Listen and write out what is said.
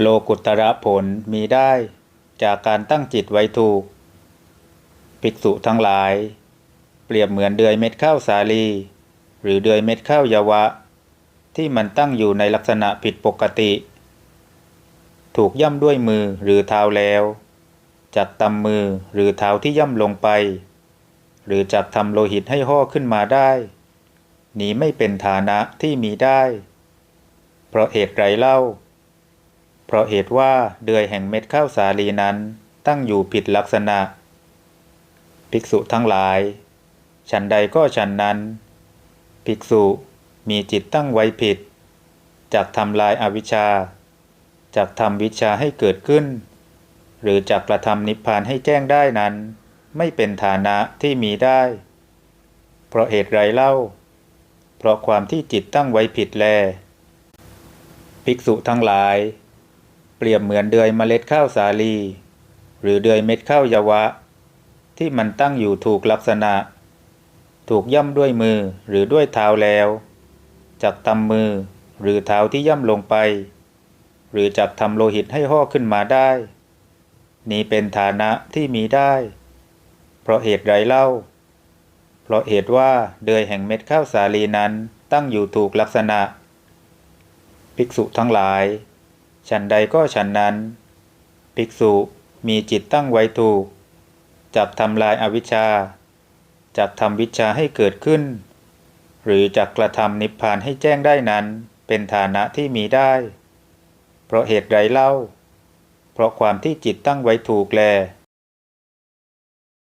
โลกุตระผลมีได้จากการตั้งจิตไว้ถูก ภิกษุทั้งหลาย เปรียบเหมือนเดือยเม็ดข้าวสาลี หรือเดือยเม็ดข้าวยาวะ ที่มันตั้งอยู่ในลักษณะผิดปกติ ถูกย่ำด้วยมือหรือเท้าแล้วจักตำมือหรือเท้าที่ย่ำลงไป หรือจักทำโลหิตให้ห่อขึ้นมาได้ นี้ไม่เป็นฐานะที่มีได้ เพราะเหตุไรเล่า เพราะเหตุว่าเดือยแห่งเม็ดข้าวสาลีนั้นตั้งอยู่ผิดลักษณะ ภิกษุทั้งหลาย ฉันใดก็ฉันนั้น ภิกษุมีจิตตั้งไว้ผิดจากทำลายอาวิชชาจากทำวิชาให้เกิดขึ้น หรือจากกระทำนิพพานให้แจ้งได้นั้น ไม่เป็นฐานะที่มีได้ เพราะเหตุไรเล่า เพราะความที่จิตตั้งไว้ผิดแล ภิกษุทั้งหลาย ปรียบเหมือนเดือยเมล็ดข้าวสาลี หรือเดือยเม็ดข้าวยาวะ ที่มันตั้งอยู่ถูกลักษณะ ถูกย่ำด้วยมือหรือด้วยเท้าแล้วจากตำมือหรือเท้าที่ย่ำลงไป หรือจักทำโลหิตให้ห่อขึ้นมาได้ นี้เป็นฐานะที่มีได้ เพราะเหตุไรเล่า เพราะเหตุว่าเดือยแห่งเม็ดข้าวสาลีนั้นตั้งอยู่ถูกลักษณะ ภิกษุทั้งหลาย ฉันใดก็ฉันนั้น ภิกษุมีจิตตั้งไว้ถูก จับทำลายอาวิชชา จับทำวิชาให้เกิดขึ้น หรือจักกระทำนิพพานให้แจ้งได้นั้น เป็นฐานะที่มีได้ เพราะเหตุไรเล่า เพราะความที่จิตตั้งไว้ถูกแล